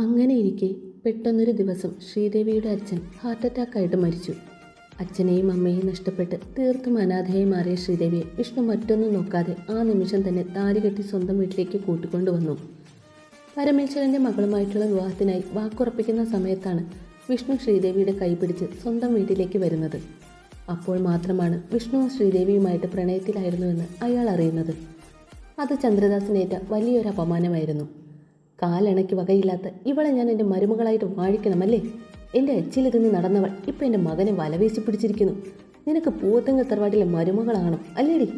അങ്ങനെയിരിക്കെ പെട്ടെന്നൊരു ദിവസം ശ്രീദേവിയുടെ അച്ഛൻ ഹാർട്ട് അറ്റാക്കായിട്ട് മരിച്ചു. അച്ഛനെയും അമ്മയെയും നഷ്ടപ്പെട്ട് തീർത്തും അനാഥയായി മാറിയ ശ്രീദേവിയെ വിഷ്ണു മറ്റൊന്നും നോക്കാതെ ആ നിമിഷം തന്നെ താരി കെട്ടി സ്വന്തം വീട്ടിലേക്ക് കൂട്ടിക്കൊണ്ടുവന്നു പരമേശ്വരന്റെ മകളുമായിട്ടുള്ള വിവാഹത്തിനായി വാക്കുറപ്പിക്കുന്ന സമയത്താണ് വിഷ്ണു ശ്രീദേവിയുടെ കൈപിടിച്ച് സ്വന്തം വീട്ടിലേക്ക് വരുന്നത്. അപ്പോൾ മാത്രമാണ് വിഷ്ണു ശ്രീദേവിയുമായിട്ട് പ്രണയത്തിലായിരുന്നുവെന്ന് അയാൾ അറിയുന്നത്. അത് ചന്ദ്രദാസിനേറ്റ വലിയൊരു അപമാനമായിരുന്നു. കാലണയ്ക്ക് വകയില്ലാത്ത ഇവളെ ഞാൻ എന്റെ മരുമകളായിട്ട് വാഴിക്കണമല്ലേ? എന്റെ അച്ചിലിരുന്ന് നടന്നവൾ ഇപ്പം എന്റെ മകനെ വലവേശി പിടിച്ചിരിക്കുന്നു. നിനക്ക് പൂവത്തങ്ങൾ തറവാട്ടിലെ മരുമകളാണ്? അല്ലേടി?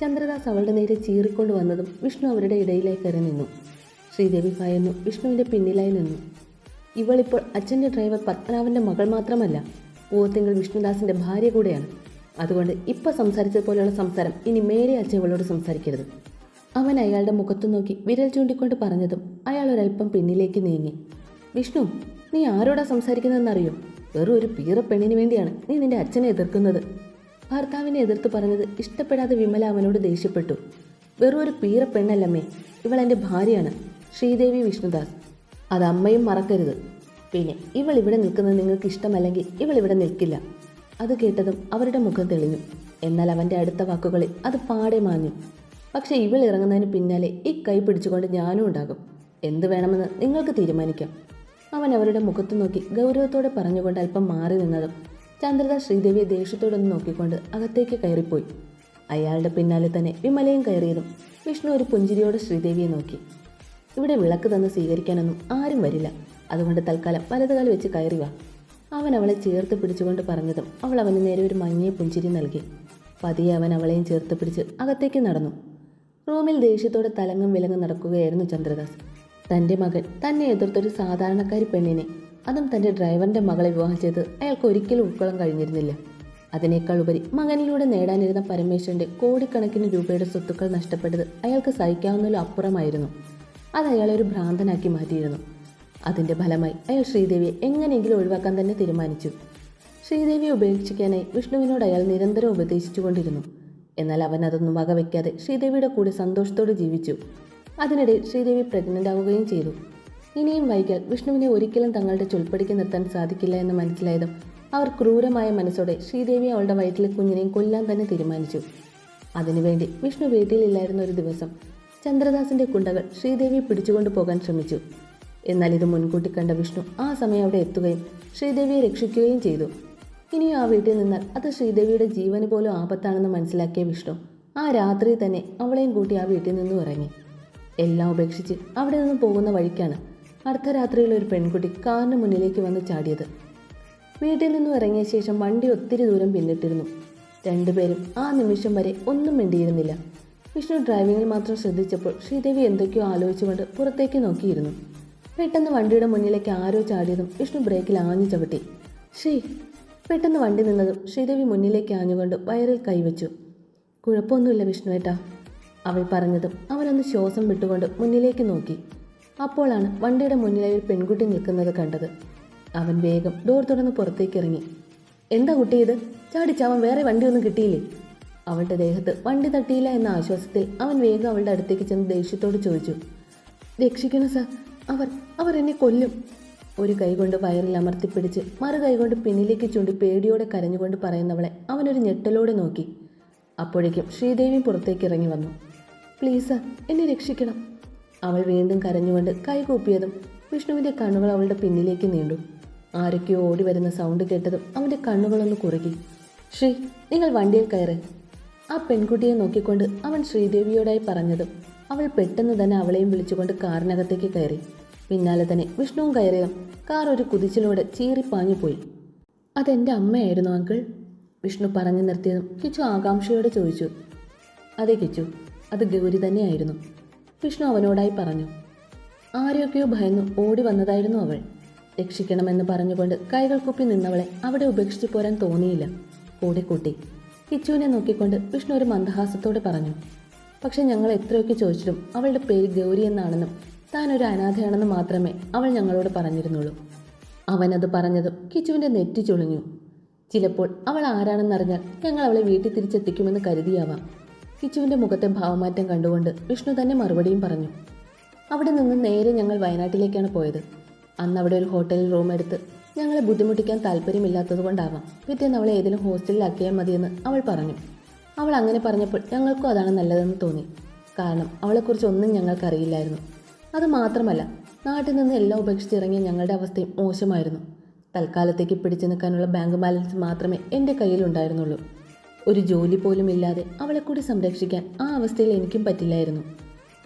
ചന്ദ്രദാസ് അവളുടെ നേരെ ചീറിക്കൊണ്ട് വന്നതും വിഷ്ണു അവരുടെ ഇടയിലേക്ക് കയറി നിന്നു. ശ്രീദേവി ഭയന്നു വിഷ്ണുവിന്റെ പിന്നിലായി നിന്നു. ഇവളിപ്പോൾ അച്ഛന്റെ ഡ്രൈവർ പത്മനാഭന്റെ മകൾ മാത്രമല്ല പൂവത്തിങ്കൾ വിഷ്ണുദാസിന്റെ ഭാര്യ കൂടെയാണ്. അതുകൊണ്ട് ഇപ്പോൾ സംസാരിച്ചതുപോലെയുള്ള സംസാരം ഇനി മേരെ അച്ഛൻ ഇവളോട് സംസാരിക്കരുത്. അവൻ അയാളുടെ മുഖത്തു നോക്കി വിരൽ ചൂണ്ടിക്കൊണ്ട് പറഞ്ഞതും അയാൾ ഒരല്പം പിന്നിലേക്ക് നീങ്ങി. വിഷ്ണു നീ ആരോടാ സംസാരിക്കുന്നതെന്നറിയോ? വെറും ഒരു പീറ പെണ്ണിന് വേണ്ടിയാണ് നീ നിന്റെ അച്ഛനെ എതിർക്കുന്നത്. ഭർത്താവിനെ എതിർത്ത് പറഞ്ഞത് ഇഷ്ടപ്പെടാതെ വിമല അവനോട് ദേഷ്യപ്പെട്ടു. വെറും ഒരു പീറ പെണ്ണല്ലമ്മേ ഇവൾ എന്റെ ഭാര്യയാണ് ശ്രീദേവി വിഷ്ണുദാസ്. അത് അമ്മയും മറക്കരുത്. പിന്നെ ഇവൾ ഇവിടെ നിൽക്കുന്നത് നിങ്ങൾക്ക് ഇഷ്ടമല്ലെങ്കിൽ ഇവൾ ഇവിടെ നിൽക്കില്ല. അത് കേട്ടതും അവരുടെ മുഖം തെളിഞ്ഞു. എന്നാൽ അവന്റെ അടുത്ത വാക്കുകളിൽ അത് പാടെ മാഞ്ഞു. പക്ഷെ ഇവൾ ഇറങ്ങുന്നതിന് പിന്നാലെ ഈ കൈ പിടിച്ചുകൊണ്ട് ഞാനും ഉണ്ടാകും. എന്ത് വേണമെന്ന് നിങ്ങൾക്ക് തീരുമാനിക്കാം. അവൻ അവരുടെ മുഖത്ത് നോക്കി ഗൗരവത്തോടെ പറഞ്ഞുകൊണ്ട് അല്പം മാറി നിന്നതും ചന്ദ്രദാസ് ശ്രീദേവിയെ ദേഷ്യത്തോടൊന്ന് നോക്കിക്കൊണ്ട് അകത്തേക്ക് കയറിപ്പോയി. അയാളുടെ പിന്നാലെ തന്നെ വിമലയും കയറിയതും വിഷ്ണു ഒരു പുഞ്ചിരിയോടെ ശ്രീദേവിയെ നോക്കി. ഇവിടെ വിളക്ക് തന്ന് സ്വീകരിക്കാനൊന്നും ആരും വരില്ല. അതുകൊണ്ട് തൽക്കാലം വലതുകാൽ വെച്ച് കയറി വാ. അവൻ അവളെ ചേർത്ത് പിടിച്ചുകൊണ്ട് പറഞ്ഞതും അവൾ അവന് നേരെ ഒരു മങ്ങിയ പുഞ്ചിരി നൽകി. പതിയെ അവൻ അവളെയും ചേർത്ത് പിടിച്ച് അകത്തേക്ക് നടന്നു. റൂമിൽ ദേഷ്യത്തോടെ തലങ്ങും വിലങ്ങും നടക്കുകയായിരുന്നു ചന്ദ്രദാസ്. തന്റെ മകൻ തന്നെ എതിർത്തൊരു സാധാരണക്കാരി പെണ്ണിനെ അതും തന്റെ ഡ്രൈവറിന്റെ മകളെ വിവാഹം ചെയ്ത് അയാൾക്ക് ഒരിക്കലും ഉൾക്കൊള്ളാൻ കഴിഞ്ഞിരുന്നില്ല. അതിനേക്കാൾ ഉപരി മകനിലൂടെ നേടാനിരുന്ന പരമേശ്വരന്റെ കോടിക്കണക്കിന് രൂപയുടെ സ്വത്തുക്കൾ നഷ്ടപ്പെട്ടത് അയാൾക്ക് സഹിക്കാവുന്നതിലും അപ്പുറമായിരുന്നു. അത് അയാളെ ഒരു ഭ്രാന്തനാക്കി മാറ്റിയിരുന്നു. അതിന്റെ ഫലമായി അയാൾ ശ്രീദേവിയെ എങ്ങനെയെങ്കിലും ഒഴിവാക്കാൻ തന്നെ തീരുമാനിച്ചു. ശ്രീദേവിയെ ഉപേക്ഷിക്കാനായി വിഷ്ണുവിനോട് അയാൾ നിരന്തരം ഉപദേശിച്ചുകൊണ്ടിരുന്നു. എന്നാൽ അവൻ അതൊന്നും വകവയ്ക്കാതെ ശ്രീദേവിയുടെ കൂടെ സന്തോഷത്തോടെ ജീവിച്ചു. അതിനിടെ ശ്രീദേവി പ്രഗ്നന്റ് ആവുകയും ചെയ്തു. ഇനിയും വൈകിയാൽ വിഷ്ണുവിനെ ഒരിക്കലും തങ്ങളുടെ ചുൽപ്പടിക്ക് നിർത്താൻ സാധിക്കില്ല എന്ന് മനസ്സിലായതും അവർ ക്രൂരമായ മനസ്സോടെ ശ്രീദേവി അവളുടെ വയറ്റിലെ കുഞ്ഞിനെയും കൊല്ലാൻ തന്നെ തീരുമാനിച്ചു. അതിനുവേണ്ടി വിഷ്ണു വീട്ടിലില്ലായിരുന്ന ഒരു ദിവസം ചന്ദ്രദാസിന്റെ കുണ്ടകൾ ശ്രീദേവി പിടിച്ചുകൊണ്ടു പോകാൻ ശ്രമിച്ചു. എന്നാൽ ഇത് മുൻകൂട്ടി കണ്ട വിഷ്ണു ആ സമയം അവിടെ എത്തുകയും ശ്രീദേവിയെ രക്ഷിക്കുകയും ചെയ്തു. ഇനിയും ആ വീട്ടിൽ നിന്നാൽ അത് ശ്രീദേവിയുടെ ജീവന് പോലും ആപത്താണെന്ന് മനസ്സിലാക്കിയ വിഷ്ണു ആ രാത്രി തന്നെ അവളെയും കൂട്ടി ആ വീട്ടിൽ നിന്നും ഇറങ്ങി. എല്ലാം ഉപേക്ഷിച്ച് അവിടെ നിന്ന് പോകുന്ന വഴിക്കാണ് അർദ്ധരാത്രിയിൽ ഒരു പെൺകുട്ടി കാറിന് മുന്നിലേക്ക് വന്ന് ചാടിയത്. വീട്ടിൽ നിന്നും ഇറങ്ങിയ ശേഷം വണ്ടി ഒത്തിരി ദൂരം പിന്നിട്ടിരുന്നു. രണ്ടുപേരും ആ നിമിഷം വരെ ഒന്നും മിണ്ടിയിരുന്നില്ല. വിഷ്ണു ഡ്രൈവിംഗിൽ മാത്രം ശ്രദ്ധിച്ചപ്പോൾ ശ്രീദേവി എന്തൊക്കെയോ ആലോചിച്ചുകൊണ്ട് പുറത്തേക്ക് നോക്കിയിരുന്നു. പെട്ടെന്ന് വണ്ടിയുടെ മുന്നിലേക്ക് ആരോ ചാടിയതും വിഷ്ണു ബ്രേക്കിൽ ആഞ്ഞു ചവിട്ടി. ശ്രീ പെട്ടെന്ന് വണ്ടി നിന്നതും ശ്രീദേവി മുന്നിലേക്ക് ആഞ്ഞുകൊണ്ട് വയറിൽ കൈവച്ചു. കുഴപ്പമൊന്നുമില്ല വിഷ്ണുവേട്ടാ അവൾ പറഞ്ഞതും അവനൊന്ന് ശ്വാസം വിട്ടുകൊണ്ട് മുന്നിലേക്ക് നോക്കി. അപ്പോഴാണ് വണ്ടിയുടെ മുന്നിലായി ഒരു പെൺകുട്ടി നിൽക്കുന്നത് കണ്ടത്. അവൻ വേഗം ഡോർ തുറന്ന് പുറത്തേക്ക് ഇറങ്ങി. എന്താ കുട്ടി ഇത്? ചാടിച്ചാവൻ വേറെ വണ്ടിയൊന്നും കിട്ടിയില്ലേ? അവളുടെ ദേഹത്ത് വണ്ടി തട്ടിയില്ല എന്ന ആശ്വാസത്തിൽ അവൻ വേഗം അവളുടെ അടുത്തേക്ക് ചെന്ന് ദേഷ്യത്തോട് ചോദിച്ചു. രക്ഷിക്കണം സർ. അവർ അവർ എന്നെ കൊല്ലും. ഒരു കൈകൊണ്ട് വയറിൽ അമർത്തിപ്പിടിച്ച് മറു കൈകൊണ്ട് പിന്നിലേക്ക് ചൂണ്ടി പേടിയോടെ കരഞ്ഞുകൊണ്ട് പറയുന്നവളെ അവനൊരു ഞെട്ടലോടെ നോക്കി. അപ്പോഴേക്കും ശ്രീദേവി പുറത്തേക്ക് ഇറങ്ങി വന്നു. പ്ലീസ് എന്നെ രക്ഷിക്കണം. അവൾ വീണ്ടും കരഞ്ഞുകൊണ്ട് കൈകൂപ്പിയതും വിഷ്ണുവിന്റെ കണ്ണുകൾ അവളുടെ പിന്നിലേക്ക് നീണ്ടു. ആരൊക്കെയോ ഓടി വരുന്ന സൗണ്ട് കേട്ടതും അവന്റെ കണ്ണുകളൊന്ന് കുറുകി. ശ്രീ നിങ്ങൾ വണ്ടിയിൽ കയറ്. ആ പെൺകുട്ടിയെ നോക്കിക്കൊണ്ട് അവൻ ശ്രീദേവിയോടായി പറഞ്ഞതും അവൾ പെട്ടെന്ന് തന്നെ അവളെയും വിളിച്ചുകൊണ്ട് കാറിനകത്തേക്ക് കയറി. പിന്നാലെ തന്നെ വിഷ്ണുവും കയറിയതും കാർ ഒരു കുതിച്ചിലൂടെ ചീറിപ്പാഞ്ഞു പോയി. അതെന്റെ അമ്മയായിരുന്നു അങ്കിൾ വിഷ്ണു പറഞ്ഞു നിർത്തിയതും കിച്ചു ആകാംക്ഷയോടെ ചോദിച്ചു. അതെ കിച്ചു അത് ഗൗരി തന്നെയായിരുന്നു വിഷ്ണു അവനോടായി പറഞ്ഞു. ആരെയൊക്കെയോ ഭയന്നു ഓടി വന്നതായിരുന്നു അവൾ. രക്ഷിക്കണമെന്ന് പറഞ്ഞുകൊണ്ട് കൈകൾ കുപ്പി നിന്നവളെ അവിടെ ഉപേക്ഷിച്ചു പോരാൻ തോന്നിയില്ല കൂടെ കൂട്ടി. കിച്ചുവിനെ നോക്കിക്കൊണ്ട് വിഷ്ണു ഒരു മന്ദഹാസത്തോടെ പറഞ്ഞു. പക്ഷെ ഞങ്ങൾ എത്രയൊക്കെ ചോദിച്ചിട്ടും അവളുടെ പേര് ഗൗരി എന്നാണെന്നും താൻ ഒരു അനാഥയാണെന്ന് മാത്രമേ അവൾ ഞങ്ങളോട് പറഞ്ഞിരുന്നുള്ളൂ. അവനത് പറഞ്ഞതും കിച്ചുവിന്റെ നെറ്റി ചുളിഞ്ഞു. ചിലപ്പോൾ അവൾ ആരാണെന്നറിഞ്ഞാൽ ഞങ്ങൾ അവളെ വീട്ടിൽ തിരിച്ചെത്തിക്കുമെന്ന് കരുതിയാവാം. കിച്ചുവിന്റെ മുഖത്തെ ഭാവമാറ്റം കണ്ടുകൊണ്ട് വിഷ്ണു തന്നെ മറുപടിയും പറഞ്ഞു. അവിടെ നിന്ന് നേരെ ഞങ്ങൾ വയനാട്ടിലേക്കാണ് പോയത്. അന്ന് അവിടെ ഒരു ഹോട്ടലിൽ റൂം എടുത്ത് ഞങ്ങളെ ബുദ്ധിമുട്ടിക്കാൻ താല്പര്യമില്ലാത്തത് കൊണ്ടാവാം പിറ്റേന്ന് അവളെ ഏതെങ്കിലും ഹോസ്റ്റലിലാക്കിയാൽ മതിയെന്ന് അവൾ പറഞ്ഞു. അവൾ അങ്ങനെ പറഞ്ഞപ്പോൾ ഞങ്ങൾക്കും അതാണ് നല്ലതെന്ന് തോന്നി. കാരണം അവളെക്കുറിച്ച് ഒന്നും ഞങ്ങൾക്കറിയില്ലായിരുന്നു. അത് മാത്രമല്ല നാട്ടിൽ നിന്ന് എല്ലാം ഉപേക്ഷിച്ച് ഇറങ്ങിയ ഞങ്ങളുടെ അവസ്ഥയും മോശമായിരുന്നു. തൽക്കാലത്തേക്ക് പിടിച്ചു നിൽക്കാനുള്ള ബാങ്ക് ബാലൻസ് മാത്രമേ എന്റെ കയ്യിലുണ്ടായിരുന്നുള്ളൂ ഒരു ജോലി പോലും ഇല്ലാതെ അവളെ കൂടി സംരക്ഷിക്കാൻ ആ അവസ്ഥയിൽ എനിക്കും പറ്റില്ലായിരുന്നു.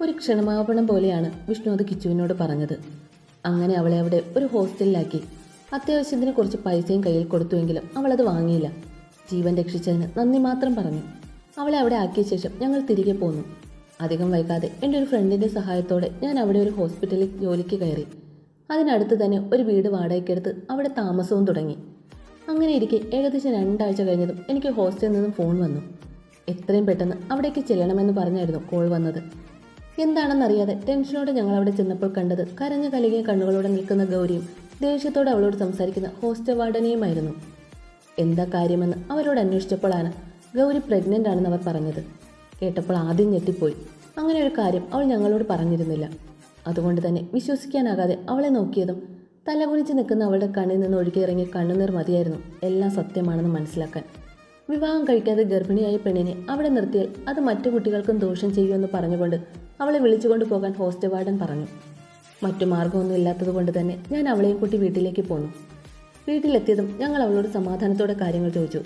ഒരു ക്ഷണമാപണം പോലെയാണ് വിഷ്ണു അത് കിച്ചുവിനോട് പറഞ്ഞത്. അങ്ങനെ അവളെ അവിടെ ഒരു ഹോസ്റ്റലിലാക്കി. അത്യാവശ്യത്തിന് കുറച്ച് പൈസയും കയ്യിൽ കൊടുത്തുവെങ്കിലും അവളത് വാങ്ങിയില്ല. ജീവൻ രക്ഷിച്ചതിന് നന്ദി മാത്രം പറഞ്ഞു. അവളെ അവിടെ ആക്കിയ ശേഷം ഞങ്ങൾ തിരികെ പോന്നു. അധികം വൈകാതെ എന്റെ ഒരു ഫ്രണ്ടിന്റെ സഹായത്തോടെ ഞാൻ അവിടെ ഒരു ഹോസ്പിറ്റലിൽ ജോലിക്ക് കയറി. അതിനടുത്ത് തന്നെ ഒരു വീട് വാടകയ്ക്കെടുത്ത് അവിടെ താമസവും തുടങ്ങി. അങ്ങനെ ഇരിക്കെ ഏകദേശം രണ്ടാഴ്ച കഴിഞ്ഞതും എനിക്ക് ഹോസ്റ്റലിൽ നിന്നും ഫോൺ വന്നു. എത്രയും പെട്ടെന്ന് അവിടേക്ക് ചെല്ലണമെന്ന് പറഞ്ഞായിരുന്നു കോൾ വന്നത്. എന്താണെന്നറിയാതെ ടെൻഷനോടെ ഞങ്ങൾ അവിടെ ചെന്നപ്പോൾ കണ്ടത് കരഞ്ഞ കലകിയ കണ്ണുകളോടെ നിൽക്കുന്ന ഗൗരിയും ദേഷ്യത്തോടെ അവളോട് സംസാരിക്കുന്ന ഹോസ്റ്റൽ വാർഡനെയുമായിരുന്നു. എന്താ കാര്യമെന്ന് അവരോട് അന്വേഷിച്ചപ്പോഴാണ് ഗൗരി പ്രഗ്നന്റ് ആണെന്ന് അവർ പറഞ്ഞത്. കേട്ടപ്പോൾ ആദ്യം ഞെട്ടിപ്പോയി. അങ്ങനെ ഒരു കാര്യം അവൾ ഞങ്ങളോട് പറഞ്ഞിരുന്നില്ല. അതുകൊണ്ട് തന്നെ വിശ്വസിക്കാനാകാതെ അവളെ നോക്കിയതും തലകുനിച്ച് നിൽക്കുന്ന അവളുടെ കണ്ണിൽ നിന്ന് ഒഴുകിയിറങ്ങിയ കണ്ണുനീർ മതിയായിരുന്നു എല്ലാം സത്യമാണെന്ന് മനസ്സിലാക്കാൻ. വിവാഹം കഴിക്കാതെ ഗർഭിണിയായ പെണ്ണിനെ അവിടെ നിർത്തിയാൽ അത് മറ്റു കുട്ടികൾക്കും ദോഷം ചെയ്യുമെന്ന് പറഞ്ഞുകൊണ്ട് അവളെ വിളിച്ചുകൊണ്ട് പോകാൻ ഹോസ്റ്റൽ വാർഡൻ പറഞ്ഞു. മറ്റു മാർഗമൊന്നും ഇല്ലാത്തതുകൊണ്ട് തന്നെ ഞാൻ അവളെയും കൂട്ടി വീട്ടിലേക്ക് പോന്നു. വീട്ടിലെത്തിയതും ഞങ്ങൾ അവളോട് സമാധാനത്തോടെ കാര്യങ്ങൾ ചോദിച്ചു.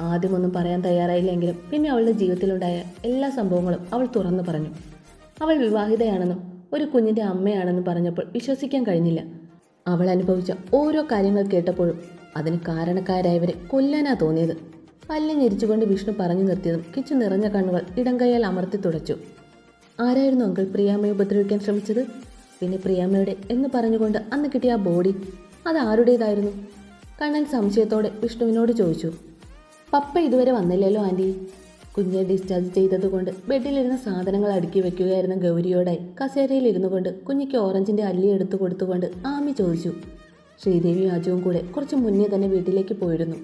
ആദ്യമൊന്നും പറയാൻ തയ്യാറായില്ലെങ്കിലും പിന്നെ അവളുടെ ജീവിതത്തിലുണ്ടായ എല്ലാ സംഭവങ്ങളും അവൾ തുറന്നു പറഞ്ഞു. അവൾ വിവാഹിതയാണെന്നും ഒരു കുഞ്ഞിന്റെ അമ്മയാണെന്നും പറഞ്ഞപ്പോൾ വിശ്വസിക്കാൻ കഴിഞ്ഞില്ല. അവൾ അനുഭവിച്ച ഓരോ കാര്യങ്ങൾ കേട്ടപ്പോഴും അതിന് കാരണക്കാരായവരെ കൊല്ലാനാ തോന്നിയത്. പല്ല് ഞെരിച്ചുകൊണ്ട് വിഷ്ണു പറഞ്ഞു നിർത്തിയതും കിച്ചു നിറഞ്ഞ കണ്ണുകൾ ഇടം കൈയാൽ അമർത്തി തുടച്ചു. ആരായിരുന്നു അങ്കിൾ പ്രിയാമ്മയെ ഉപദ്രവിക്കാൻ ശ്രമിച്ചത്? പിന്നെ പ്രിയാമ്മയുടെ എന്ന് പറഞ്ഞുകൊണ്ട് അന്ന് കിട്ടിയ ആ ബോഡി അത് ആരുടേതായിരുന്നു? കണ്ണൻ സംശയത്തോടെ വിഷ്ണുവിനോട് ചോദിച്ചു. പപ്പ ഇതുവരെ വന്നില്ലല്ലോ ആന്റി കുഞ്ഞെ ഡിസ്ചാർജ് ചെയ്തതുകൊണ്ട് ബെഡിലിരുന്ന സാധനങ്ങൾ അടുക്കി വെക്കുകയായിരുന്ന ഗൗരിയോടായി. കസേരയിൽ ഇരുന്നു കൊണ്ട് കുഞ്ഞിക്ക് ഓറഞ്ചിന്റെ അല്ലി എടുത്തു കൊടുത്തുകൊണ്ട് ആമി ചോദിച്ചു. ശ്രീദേവി അജുവും കൂടെ കുറച്ച് മുന്നേ തന്നെ വീട്ടിലേക്ക് പോയിരുന്നു.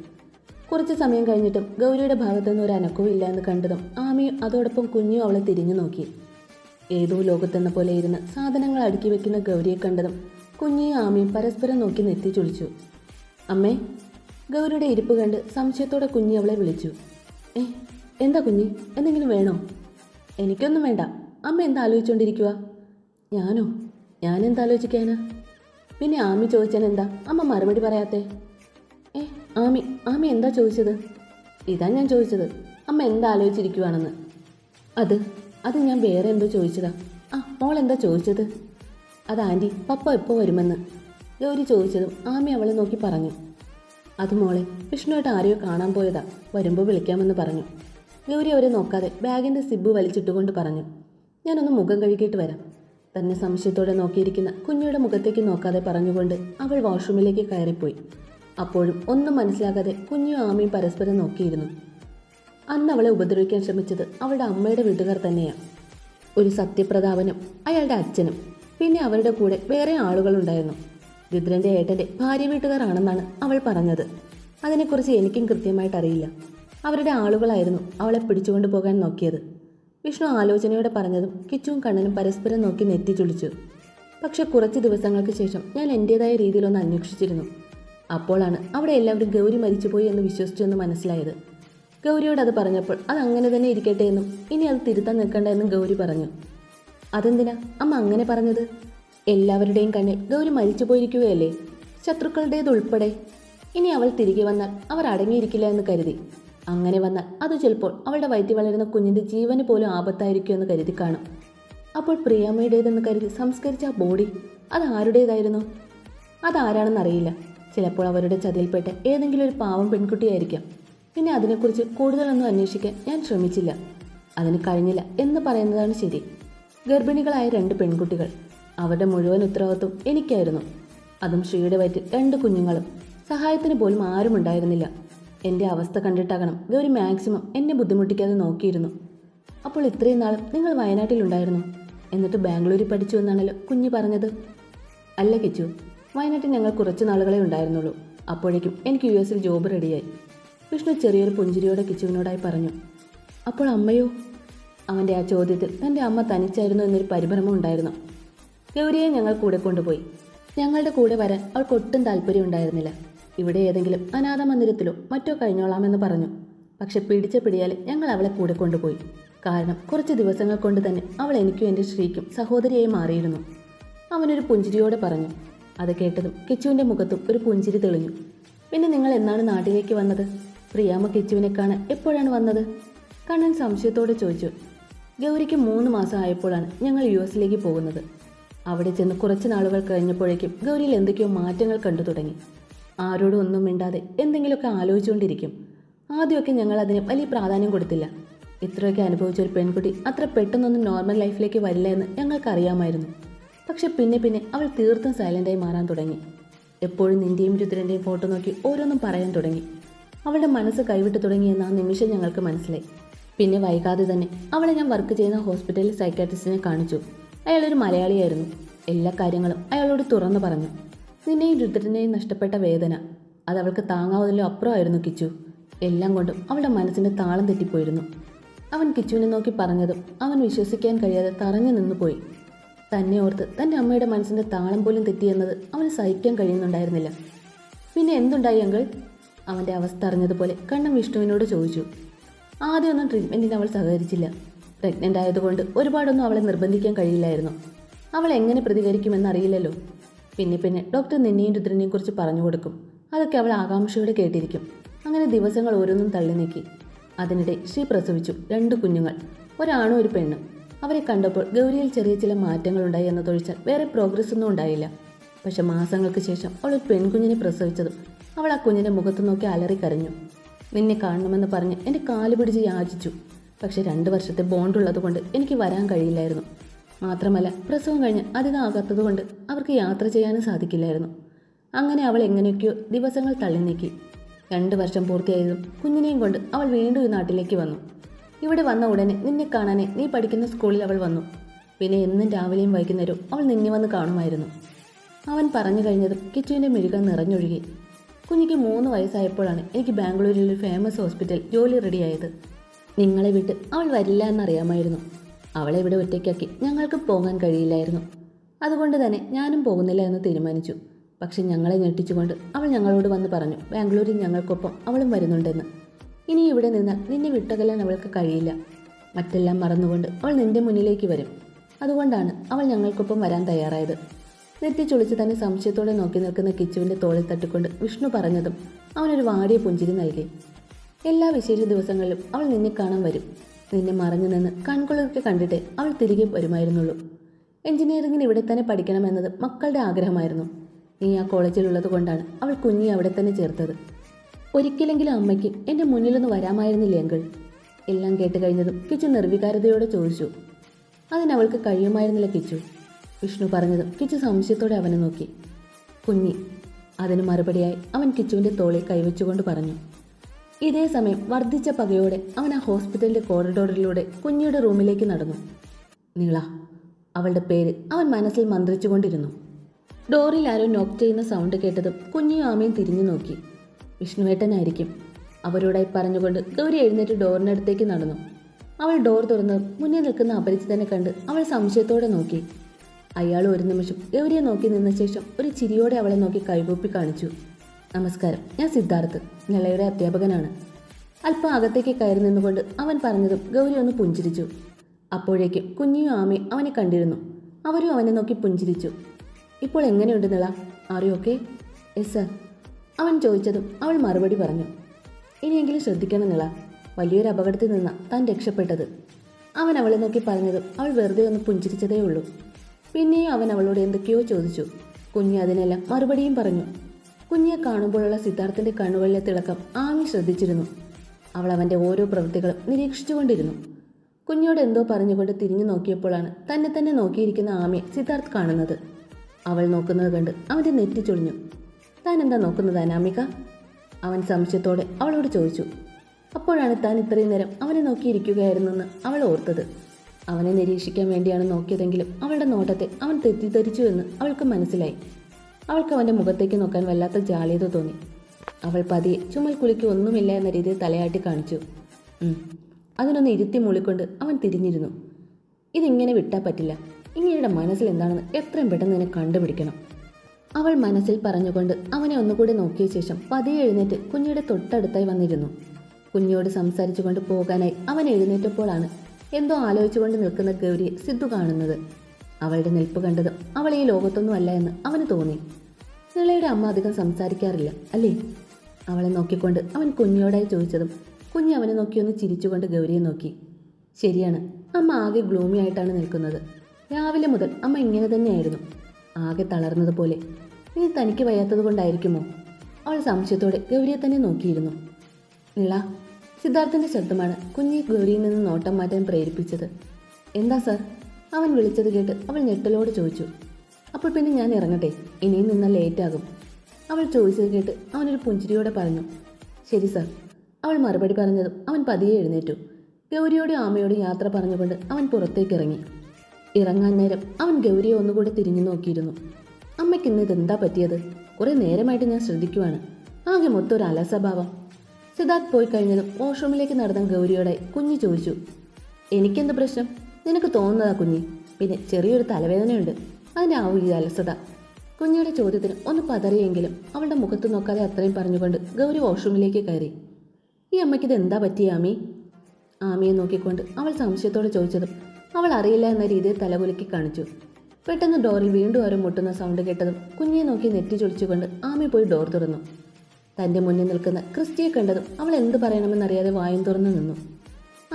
കുറച്ച് സമയം കഴിഞ്ഞിട്ടും ഗൗരിയുടെ ഭാഗത്തുനിന്ന് ഒരു അനക്കവും ഇല്ല എന്ന് കണ്ടതും ആമിയും അതോടൊപ്പം കുഞ്ഞും അവളെ തിരിഞ്ഞു നോക്കി. ഏതോ ലോകത്തെന്ന പോലെ ഇരുന്ന് സാധനങ്ങൾ അടുക്കി വെക്കുന്ന ഗൗരിയെ കണ്ടതും കുഞ്ഞിയും ആമിയും പരസ്പരം നോക്കി നെറ്റി ചൊളിച്ചു അമ്മേ ഗൗരിയുടെ ഇരിപ്പ് കണ്ട് സംശയത്തോടെ കുഞ്ഞി അവളെ വിളിച്ചു. ഏ എന്താ കുഞ്ഞി? എന്തെങ്കിലും വേണോ? എനിക്കൊന്നും വേണ്ട. അമ്മ എന്താ ആലോചിച്ചുകൊണ്ടിരിക്കുക ഞാനോ? ഞാൻ എന്താ ആലോചിക്കാനാ? പിന്നെ ആമി ചോദിച്ചാൽ എന്താ? അമ്മ മറുപടി പറയാത്തേ. ഏ ആമി ആമി എന്താ ചോദിച്ചത്? ഇതാ ഞാൻ ചോദിച്ചത്. അമ്മ എന്താ ആലോചിച്ചിരിക്കുവാണെന്ന്. അത് അത് ഞാൻ വേറെ എന്തോ ചോദിച്ചതാ. ആ മോൾ എന്താ ചോദിച്ചത്? അത് ആന്റി പപ്പ എപ്പോൾ വരുമെന്ന്. ഗൗരി ചോദിച്ചതും ആമി അവളെ നോക്കി പറഞ്ഞു. അത് മോളെ വിഷ്ണുവായിട്ട് ആരെയോ കാണാൻ പോയതാ. വരുമ്പോൾ വിളിക്കാമെന്ന് പറഞ്ഞു. ഗൗരി അവരെ നോക്കാതെ ബാഗിന്റെ സിബ് വലിച്ചിട്ടുകൊണ്ട് പറഞ്ഞു. ഞാനൊന്ന് മുഖം കഴുകിയിട്ട് വരാം. തന്നെ സംശയത്തോടെ നോക്കിയിരിക്കുന്ന കുഞ്ഞിയുടെ മുഖത്തേക്ക് നോക്കാതെ പറഞ്ഞുകൊണ്ട് അവൾ വാഷ്റൂമിലേക്ക് കയറിപ്പോയി. അപ്പോഴും ഒന്നും മനസ്സിലാകാതെ കുഞ്ഞും ആമയും പരസ്പരം നോക്കിയിരുന്നു. അന്ന് അവളെ ഉപദ്രവിക്കാൻ ശ്രമിച്ചത് അവളുടെ അമ്മയുടെ വീട്ടുകാർ തന്നെയാണ് ഒരു സത്യപ്രതാപനും അയാളുടെ അച്ഛനും. പിന്നെ അവരുടെ കൂടെ വേറെ ആളുകളുണ്ടായിരുന്നു. രുദ്രന്റെ ഏട്ടന്റെ ഭാര്യ വീട്ടുകാരാണെന്നാണ് അവൾ പറഞ്ഞത്. അതിനെക്കുറിച്ച് എനിക്കും കൃത്യമായിട്ട് അറിയില്ല അവരുടെ ആളുകളായിരുന്നു അവളെ പിടിച്ചുകൊണ്ട് പോകാൻ നോക്കിയത്. വിഷ്ണു ആലോചനയോടെ പറഞ്ഞതും കിച്ചുവും കണ്ണനും പരസ്പരം നോക്കി നെറ്റി ചുളിച്ചു. പക്ഷെ കുറച്ച് ദിവസങ്ങൾക്ക് ശേഷം ഞാൻ എന്റെതായ രീതിയിലൊന്ന് അന്വേഷിച്ചിരുന്നു. അപ്പോഴാണ് അവിടെ എല്ലാവരും ഗൗരി മരിച്ചുപോയി എന്ന് വിശ്വസിച്ചെന്ന് മനസ്സിലായത്. ഗൗരിയോട് അത് പറഞ്ഞപ്പോൾ അത് അങ്ങനെ തന്നെ ഇരിക്കട്ടെ എന്നും ഇനി അത് തിരുത്താൻ നിൽക്കണ്ട എന്നും ഗൗരി പറഞ്ഞു. അതെന്തിനാ? അമ്മ അങ്ങനെ പറഞ്ഞത്? എല്ലാവരുടെയും കണ്ണിൽ ഗൗരി മരിച്ചു പോയിരിക്കുകയല്ലേ ശത്രുക്കളുടേതുൾപ്പെടെ. ഇനി അവൾ തിരികെ വന്നാൽ അവർ അടങ്ങിയിരിക്കില്ല എന്ന് കരുതി. അങ്ങനെ വന്നാൽ അത് ചിലപ്പോൾ അവളുടെ വയറ്റി വളരുന്ന കുഞ്ഞിന്റെ ജീവന് പോലും ആപത്തായിരിക്കും എന്ന് കരുതി കാണും. അപ്പോൾ പ്രിയാമ്മയുടേതെന്ന് കരുതി സംസ്കരിച്ച ആ ബോഡി അത് ആരുടേതായിരുന്നു? അതാരാണെന്നറിയില്ല ചിലപ്പോൾ അവരുടെ ചതിയിൽപ്പെട്ട ഏതെങ്കിലും ഒരു പാവം പെൺകുട്ടിയായിരിക്കാം. പിന്നെ അതിനെക്കുറിച്ച് കൂടുതലൊന്നും അന്വേഷിക്കാൻ ഞാൻ ശ്രമിച്ചില്ല. അതിന് കഴിഞ്ഞില്ല എന്ന് പറയുന്നതാണ് ശരി. ഗർഭിണികളായ രണ്ട് പെൺകുട്ടികൾ. അവരുടെ മുഴുവൻ ഉത്തരവാദിത്വം എനിക്കായിരുന്നു. അതും ശ്രീയുടെ വയറ്റിൽ രണ്ട് കുഞ്ഞുങ്ങളും. സഹായത്തിന് പോലും ആരും ഉണ്ടായിരുന്നില്ല. എന്റെ അവസ്ഥ കണ്ടിട്ടാകണം ഗൗരി മാക്സിമം എന്നെ ബുദ്ധിമുട്ടിക്കാതെ നോക്കിയിരുന്നു. അപ്പോൾ ഇത്രയും നാളും നിങ്ങൾ വയനാട്ടിലുണ്ടായിരുന്നു എന്നിട്ട് ബാംഗ്ലൂരിൽ പഠിച്ചു എന്നാണല്ലോ കുഞ്ഞ് പറഞ്ഞത്. അല്ല കിച്ചു വയനാട്ടിൽ ഞങ്ങൾ കുറച്ച് നാളുകളെ ഉണ്ടായിരുന്നുള്ളൂ. അപ്പോഴേക്കും എനിക്ക് യു എസിൽ ജോബ് റെഡിയായി. വിഷ്ണു ചെറിയൊരു പുഞ്ചിരിയോടെ കിച്ചുവിനോടായി പറഞ്ഞു. അപ്പോൾ അമ്മയോ? അവന്റെ ആ ചോദ്യത്തിൽ തന്റെ അമ്മ തനിച്ചായിരുന്നു എന്നൊരു പരിഭ്രമം ഉണ്ടായിരുന്നു. ഗൗരിയെ ഞങ്ങൾ കൂടെ കൊണ്ടുപോയി. ഞങ്ങളുടെ കൂടെ വരാൻ അവൾക്ക് ഒട്ടും താല്പര്യം ഉണ്ടായിരുന്നില്ല. ഇവിടെ ഏതെങ്കിലും അനാഥ മന്ദിരത്തിലോ മറ്റോ കഴിഞ്ഞോളാമെന്ന് പറഞ്ഞു. പക്ഷെ പിടിച്ച പിടിയാൽ ഞങ്ങൾ അവളെ കൂടെ കൊണ്ടുപോയി. കാരണം കുറച്ച് ദിവസങ്ങൾ കൊണ്ട് തന്നെ അവൾ എനിക്കും എന്റെ ശ്രീക്കും സഹോദരിയായി മാറിയിരുന്നു. അവനൊരു പുഞ്ചിരിയോടെ പറഞ്ഞു. അത് കേട്ടതും കിച്ചുവിന്റെ മുഖത്തും ഒരു പുഞ്ചിരി തെളിഞ്ഞു. പിന്നെ നിങ്ങൾ എന്നാണ് നാട്ടിലേക്ക് വന്നത്? പ്രിയാമ്മ കിച്ചുവിനെ കാണാൻ എപ്പോഴാണ് വന്നത്? കണ്ണൻ സംശയത്തോടെ ചോദിച്ചു. ഗൗരിക്ക് മൂന്ന് മാസം ആയപ്പോഴാണ് ഞങ്ങൾ യു എസിലേക്ക് പോകുന്നത്. അവിടെ ചെന്ന് കുറച്ച് നാളുകൾ കഴിഞ്ഞപ്പോഴേക്കും ഗൗരിയിൽ എന്തൊക്കെയോ മാറ്റങ്ങൾ കണ്ടു തുടങ്ങി. ആരോടും ഒന്നും മിണ്ടാതെ എന്തെങ്കിലുമൊക്കെ ആലോചിച്ചുകൊണ്ടിരിക്കും. ആദ്യമൊക്കെ ഞങ്ങൾ അതിന് വലിയ പ്രാധാന്യം കൊടുത്തില്ല. ഇത്രയൊക്കെ അനുഭവിച്ച ഒരു പെൺകുട്ടി അത്ര പെട്ടെന്നൊന്നും നോർമൽ ലൈഫിലേക്ക് വരില്ല എന്ന് ഞങ്ങൾക്കറിയാമായിരുന്നു. പക്ഷെ പിന്നെ പിന്നെ അവൾ തീർത്തും സൈലന്റായി മാറാൻ തുടങ്ങി. എപ്പോഴും നിന്റെയും രുദ്രന്റെയും ഫോട്ടോ നോക്കി ഓരോന്നും പറയാൻ തുടങ്ങി. അവളുടെ മനസ്സ് കൈവിട്ട് തുടങ്ങിയെന്ന് ആ നിമിഷം ഞങ്ങൾക്ക് മനസ്സിലായി. പിന്നെ വൈകാതെ തന്നെ അവളെ ഞാൻ വർക്ക് ചെയ്യുന്ന ഹോസ്പിറ്റലിൽ സൈക്കാട്രിസ്റ്റിനെ കാണിച്ചു. അയാളൊരു മലയാളിയായിരുന്നു. എല്ലാ കാര്യങ്ങളും അയാളോട് തുറന്നു പറഞ്ഞു. നിന്നെയും രുദ്രനെയും നഷ്ടപ്പെട്ട വേദന അത് അവൾക്ക് താങ്ങാവുന്നതിലും അപ്പുറമായിരുന്നു കിച്ചു. എല്ലാം കൊണ്ടും അവളുടെ മനസ്സിന്റെ താളം തെറ്റിപ്പോയിരുന്നു. അവൻ കിച്ചുവിനെ നോക്കി പറഞ്ഞതും അവൻ വിശ്വസിക്കാൻ കഴിയാതെ തറഞ്ഞു നിന്നുപോയി തന്നെ ഓർത്ത് തന്റെ അമ്മയുടെ മനസ്സിന്റെ താളം പോലും തെറ്റിയെന്നത് അവന് സഹിക്കാൻ കഴിയുന്നുണ്ടായിരുന്നില്ല. പിന്നെ എന്തുണ്ടായി അങ്കിൾ? അവന്റെ അവസ്ഥ അറിഞ്ഞതുപോലെ കണ്ണൻ വിഷ്ണുവിനോട് ചോദിച്ചു. ആദ്യമൊന്നും ട്രീറ്റ്മെന്റിന് അവൾ സഹകരിച്ചില്ല. പ്രഗ്നന്റ് ആയതുകൊണ്ട് ഒരുപാടൊന്നും അവളെ നിർബന്ധിക്കാൻ കഴിയില്ലായിരുന്നു. അവൾ എങ്ങനെ പ്രതികരിക്കുമെന്ന് അറിയില്ലല്ലോ. പിന്നെ പിന്നെ ഡോക്ടർ നിന്നെയും രുദ്രനെയും കുറിച്ച് പറഞ്ഞു കൊടുക്കും. അതൊക്കെ അവൾ ആകാംക്ഷയോടെ കേട്ടിരിക്കും. അങ്ങനെ ദിവസങ്ങൾ ഓരോന്നും തള്ളി നീക്കി. അതിനിടെ ശ്രീ പ്രസവിച്ചു രണ്ട് കുഞ്ഞുങ്ങൾ. ഒരാണും ഒരു പെണ്ണും. അവരെ കണ്ടപ്പോൾ ഗൗരിയിൽ ചെറിയ ചില മാറ്റങ്ങൾ ഉണ്ടായി എന്നതൊഴിച്ചാൽ വേറെ പ്രോഗ്രസ് ഒന്നും ഉണ്ടായില്ല. പക്ഷെ മാസങ്ങൾക്ക് ശേഷം അവൾ ഒരു പെൺകുഞ്ഞിനെ പ്രസവിച്ചതും അവൾ ആ കുഞ്ഞിനെ മുഖത്ത് നോക്കി അലറി കരഞ്ഞു. നിന്നെ കാണണമെന്ന് പറഞ്ഞ് എന്റെ കാൽ പിടിച്ച് യാചിച്ചു. പക്ഷെ രണ്ട് വർഷത്തെ ബോണ്ടുള്ളത് കൊണ്ട് എനിക്ക് വരാൻ കഴിയില്ലായിരുന്നു. മാത്രമല്ല പ്രസവം കഴിഞ്ഞ് അധികമാകാത്തതുകൊണ്ട് അവർക്ക് യാത്ര ചെയ്യാനും സാധിക്കില്ലായിരുന്നു. അങ്ങനെ അവൾ എങ്ങനെയൊക്കെയോ ദിവസങ്ങൾ തള്ളി നീക്കി. രണ്ട് വർഷം പൂർത്തിയായതും കുഞ്ഞിനെയും കൊണ്ട് അവൾ വീണ്ടും നാട്ടിലേക്ക് വന്നു. ഇവിടെ വന്ന ഉടനെ നിന്നെ കാണാനെ നീ പഠിക്കുന്ന സ്കൂളിൽ അവൾ വന്നു. പിന്നെ എന്നും രാവിലെയും വൈകുന്നേരവും അവൾ നിന്നെ വന്ന് കാണുമായിരുന്നു. അവൻ പറഞ്ഞു കഴിഞ്ഞതും കിച്ചുവിന്റെ മിഴികൾ നിറഞ്ഞൊഴുകി. കുഞ്ഞിക്ക് മൂന്ന് വയസ്സായപ്പോഴാണ് എനിക്ക് ബാംഗ്ലൂരിൽ ഫേമസ് ഹോസ്പിറ്റൽ ജോലി റെഡിയായത് നിങ്ങളെ വിട്ട് അവൾ വരില്ല എന്നറിയാമായിരുന്നു. അവളെ ഇവിടെ ഒറ്റയ്ക്കാക്കി ഞങ്ങൾക്ക് പോകാൻ കഴിയില്ലായിരുന്നു. അതുകൊണ്ട് തന്നെ ഞാനും പോകുന്നില്ല എന്ന് തീരുമാനിച്ചു. പക്ഷെ ഞങ്ങളെ ഞെട്ടിച്ചുകൊണ്ട് അവൾ ഞങ്ങളോട് വന്ന് പറഞ്ഞു ബാംഗ്ലൂരിൽ ഞങ്ങൾക്കൊപ്പം അവളും വരുന്നുണ്ടെന്ന്. ഇനി ഇവിടെ നിന്നാൽ നിന്നെ വിട്ടകലാൻ അവൾക്ക് കഴിയില്ല. മറ്റെല്ലാം മറന്നുകൊണ്ട് അവൾ നിന്റെ മുന്നിലേക്ക് വരും. അതുകൊണ്ടാണ് അവൾ ഞങ്ങൾക്കൊപ്പം വരാൻ തയ്യാറായത്. നെറ്റി ചുളിച്ച് തന്നെ സംശയത്തോടെ നോക്കി നിൽക്കുന്ന കിച്ചുവിന്റെ തോളിൽ തട്ടിക്കൊണ്ട് വിഷ്ണു പറഞ്ഞതും അവനൊരു വാടിയ പുഞ്ചിരി നൽകി. എല്ലാ വിശേഷ ദിവസങ്ങളിലും അവൾ നിന്നെ കാണാൻ വരും. നിന്നെ മറഞ്ഞു നിന്ന് കൺകുളിർക്ക് കണ്ടിട്ട് അവൾ തിരികെ വരുമായിരുന്നുള്ളൂ. എഞ്ചിനീയറിംഗിന് ഇവിടെ തന്നെ പഠിക്കണമെന്നത് മക്കളുടെ ആഗ്രഹമായിരുന്നു. നീ ആ കോളേജിലുള്ളത് കൊണ്ടാണ് അവൾ കുഞ്ഞി അവിടെ തന്നെ ചേർത്തത്. ഒരിക്കലെങ്കിലും അമ്മയ്ക്ക് എന്റെ മുന്നിലൊന്ന് വരാമായിരുന്നില്ല എങ്കിൽ എല്ലാം കേട്ട് കഴിഞ്ഞതും കിച്ചു നിർവികാരതയോടെ ചോദിച്ചു. അതിനവൾക്ക് കഴിയുമായിരുന്നില്ല കിച്ചു. വിഷ്ണു പറഞ്ഞതും കിച്ചു സംശയത്തോടെ അവനെ നോക്കി. കുഞ്ഞി അതിന് മറുപടിയായി അവൻ കിച്ചുവിന്റെ തോളിൽ കൈവച്ചുകൊണ്ട് പറഞ്ഞു. ഇതേ സമയം വർദ്ധിച്ച പകയോടെ അവൻ ആ ഹോസ്പിറ്റലിന്റെ കോറിഡോറിലൂടെ കുഞ്ഞിയുടെ റൂമിലേക്ക് നടന്നു. നീള അവളുടെ പേര് അവൻ മനസ്സിൽ മന്ത്രിച്ചുകൊണ്ടിരുന്നു. ഡോറിൽ ആരോ നോക്ക് ചെയ്യുന്ന സൗണ്ട് കേട്ടതും കുഞ്ഞിയും ആമയും തിരിഞ്ഞു നോക്കി. വിഷ്ണുവേട്ടനായിരിക്കും അവരോടായി പറഞ്ഞുകൊണ്ട് ഗൗരി എഴുന്നേറ്റ് ഡോറിനടുത്തേക്ക് നടന്നു. അവൾ ഡോർ തുറന്ന് മുന്നിൽ നിൽക്കുന്ന അപരിചിതനെ കണ്ട് അവൾ സംശയത്തോടെ നോക്കി. അയാൾ ഒരു നിമിഷം ഗൗരിയെ നോക്കി നിന്ന ശേഷം ഒരു ചിരിയോടെ അവളെ നോക്കി കൈകൂപ്പി കാണിച്ചു. നമസ്കാരം. ഞാൻ സിദ്ധാർത്ഥ്. നിളയുടെ അധ്യാപകനാണ്. അല്പം അകത്തേക്ക് കയറി നിന്നുകൊണ്ട് അവൻ പറഞ്ഞതും ഗൗരി ഒന്ന് പുഞ്ചിരിച്ചു. അപ്പോഴേക്കും കുഞ്ഞിയും ആമയും അവനെ കണ്ടിരുന്നു. അവരും അവനെ നോക്കി പുഞ്ചിരിച്ചു. ഇപ്പോൾ എങ്ങനെയുണ്ട് നിള? ആറിയോ ഓക്കെ എസ് സർ അവൻ ചോദിച്ചതും അവൾ മറുപടി പറഞ്ഞു. ഇനിയെങ്കിലും ശ്രദ്ധിക്കണം നിള. വലിയൊരു അപകടത്തിൽ നിന്നാണ് താൻ രക്ഷപ്പെട്ടത്. അവൻ അവളെ നോക്കി പറഞ്ഞതും അവൾ വെറുതെ ഒന്ന് പുഞ്ചിരിച്ചതേ ഉള്ളൂ പിന്നെയും അവൻ അവളോട് എന്തൊക്കെയോ ചോദിച്ചു. കുഞ്ഞ് അതിനെല്ലാം മറുപടിയും പറഞ്ഞു. കുഞ്ഞിയെ കാണുമ്പോഴുള്ള സിദ്ധാർത്ഥന്റെ കണ്ണുകളിലെ തിളക്കം ആമി ശ്രദ്ധിച്ചിരുന്നു. അവൾ അവന്റെ ഓരോ പ്രവൃത്തികളും നിരീക്ഷിച്ചുകൊണ്ടിരുന്നു. കുഞ്ഞോട് എന്തോ പറഞ്ഞുകൊണ്ട് തിരിഞ്ഞു നോക്കിയപ്പോഴാണ് തന്നെ തന്നെ നോക്കിയിരിക്കുന്ന ആമി സിദ്ധാർത്ഥ് കാണുന്നത്. അവൾ നോക്കുന്നത് കണ്ട് അവന്റെ നെറ്റി ചൊളിഞ്ഞു. താൻ എന്താ നോക്കുന്നത് അനാമിക? അവൻ സംശയത്തോടെ അവളോട് ചോദിച്ചു. അപ്പോഴാണ് താൻ ഇത്രയും നേരം അവനെ നോക്കിയിരിക്കുകയായിരുന്നെന്ന് അവൾ ഓർത്തത്. അവനെ നിരീക്ഷിക്കാൻ വേണ്ടിയാണ് നോക്കിയതെങ്കിലും അവളുടെ നോട്ടത്തെ അവൻ തെറ്റിദ്ധരിച്ചു എന്ന് അവൾക്ക് മനസ്സിലായി. അവൾക്ക് അവന്റെ മുഖത്തേക്ക് നോക്കാൻ വല്ലാത്ത ജാളിയത തോന്നി. അവൾ പതിയെ ചുമൽ കുളിക്ക് ഒന്നുമില്ല എന്ന രീതിയിൽ തലയാട്ടി കാണിച്ചു. അതിനൊന്ന് ഇരുത്തി മൂളിക്കൊണ്ട് അവൻ തിരിഞ്ഞിരുന്നു. ഇതിങ്ങനെ വിട്ടാൽ പറ്റില്ല. ഇങ്ങയുടെ മനസ്സിൽ എന്താണെന്ന് എത്രയും പെട്ടെന്ന് തന്നെ കണ്ടുപിടിക്കണം. അവൾ മനസ്സിൽ പറഞ്ഞുകൊണ്ട് അവനെ ഒന്നുകൂടി നോക്കിയ ശേഷം പതിയെ എഴുന്നേറ്റ് കുഞ്ഞിയുടെ തൊട്ടടുത്തായി വന്നിരുന്നു. കുഞ്ഞോട് സംസാരിച്ചുകൊണ്ട് പോകാനായി അവൻ എഴുന്നേറ്റപ്പോഴാണ് എന്തോ ആലോചിച്ചുകൊണ്ട് നിൽക്കുന്ന ഗൗരിയെ സിദ്ധു കാണുന്നത്. അവളുടെ നിൽപ്പ് കണ്ടതും അവൾ ഈ ലോകത്തൊന്നുമല്ല എന്ന് അവന് തോന്നി. നിളയുടെ അമ്മ അധികം സംസാരിക്കാറില്ല അല്ലേ? അവളെ നോക്കിക്കൊണ്ട് അവൻ കുഞ്ഞോടായി ചോദിച്ചതും കുഞ്ഞ് അവനെ നോക്കിയൊന്ന് ചിരിച്ചുകൊണ്ട് ഗൗരിയെ നോക്കി. ശരിയാണ് അമ്മ ആകെ ഗ്ലൂമി ആയിട്ടാണ് നിൽക്കുന്നത്. രാവിലെ മുതൽ അമ്മ ഇങ്ങനെ തന്നെയായിരുന്നു. ആകെ തളർന്നതുപോലെ ഇനി തനിക്ക് വയ്യാത്തത് കൊണ്ടായിരിക്കുമോ? അവൾ സംശയത്തോടെ ഗൗരിയെ തന്നെ നോക്കിയിരുന്നു. നിള സിദ്ധാർത്ഥന്റെ ശബ്ദമാണ് കുഞ്ഞി ഗൗരിയിൽ നിന്ന് നോട്ടം മാറ്റാൻ പ്രേരിപ്പിച്ചത്. എന്താ സർ? അവൻ വിളിച്ചത് കേട്ട് അവൾ ഞെട്ടലോട് ചോദിച്ചു. അപ്പോൾ പിന്നെ ഞാൻ ഇറങ്ങട്ടെ. ഇനിയും നിന്നാൽ ലേറ്റാകും അവൾ ചോദിച്ചത് കേട്ട് അവനൊരു പുഞ്ചിരിയോടെ പറഞ്ഞു ശരി സാർ അവൾ മറുപടി പറഞ്ഞതും അവൻ പതിയെ എഴുന്നേറ്റു. ഗൗരിയോടും ആമയോട് യാത്ര പറഞ്ഞുകൊണ്ട് അവൻ പുറത്തേക്ക് ഇറങ്ങി. ഇറങ്ങാൻ നേരം അവൻ ഗൗരിയെ ഒന്നുകൂടെ തിരിഞ്ഞു നോക്കിയിരുന്നു. അമ്മയ്ക്ക് ഇന്ന് ഇതെന്താ പറ്റിയത്? കുറേ നേരമായിട്ട് ഞാൻ ശ്രദ്ധിക്കുവാണ്. ആകെ മൊത്തം ഒരു അലസഭാവം. സിദ്ധാർത്ഥ് പോയി കഴിഞ്ഞതും വാഷ്റൂമിലേക്ക് നടന്ന ഗൗരിയോടെ കുഞ്ഞു ചോദിച്ചു എനിക്കെന്ത് പ്രശ്നം? നിനക്ക് തോന്നുന്നതാ കുഞ്ഞി. പിന്നെ ചെറിയൊരു തലവേദനയുണ്ട്. അതിനാവും ഒരു അലസത കുഞ്ഞിയുടെ ചോദ്യത്തിന് ഒന്ന് പതറിയെങ്കിലും അവളുടെ മുഖത്ത് നോക്കാതെ അത്രയും പറഞ്ഞുകൊണ്ട് ഗൗരി വാഷ്റൂമിലേക്ക് കയറി. ഈ അമ്മയ്ക്ക് ഇത് എന്താ പറ്റിയ ആമി? ആമിയെ നോക്കിക്കൊണ്ട് അവൾ സംശയത്തോടെ ചോദിച്ചതും അവൾ അറിയില്ല എന്ന രീതിയിൽ തലകുലുക്കി കാണിച്ചു. പെട്ടെന്ന് ഡോറിൽ വീണ്ടും ആരും മുട്ടുന്ന സൗണ്ട് കേട്ടതും കുഞ്ഞിയെ നോക്കി നെറ്റി ചൊളിച്ചുകൊണ്ട് ആമി പോയി ഡോർ തുറന്നു. തന്റെ മുന്നിൽ നിൽക്കുന്ന ക്രിസ്റ്റിയെ കണ്ടതും അവൾ എന്ത് പറയണമെന്നറിയാതെ വായും തുറന്നു നിന്നു.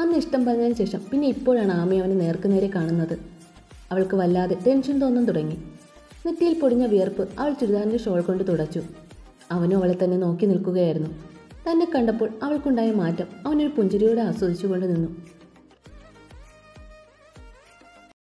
അന്ന് ഇഷ്ടം പറഞ്ഞതിന് ശേഷം പിന്നെ ഇപ്പോഴാണ് ആമി അവനെ നേർക്കുനേരെ കാണുന്നത്. അവൾക്ക് വല്ലാതെ ടെൻഷൻ തോന്നാൻ തുടങ്ങി. നെറ്റിയിൽ പൊടിഞ്ഞ വിയർപ്പ് അവൾ ചുരിദാറിന്റെ ഷോൾ കൊണ്ട് തുടച്ചു. അവനും അവളെ തന്നെ നോക്കി നിൽക്കുകയായിരുന്നു. തന്നെ കണ്ടപ്പോൾ അവൾക്കുണ്ടായ മാറ്റം അവനൊരു പുഞ്ചിരിയോടെ ആസ്വദിച്ചുകൊണ്ട് നിന്നു.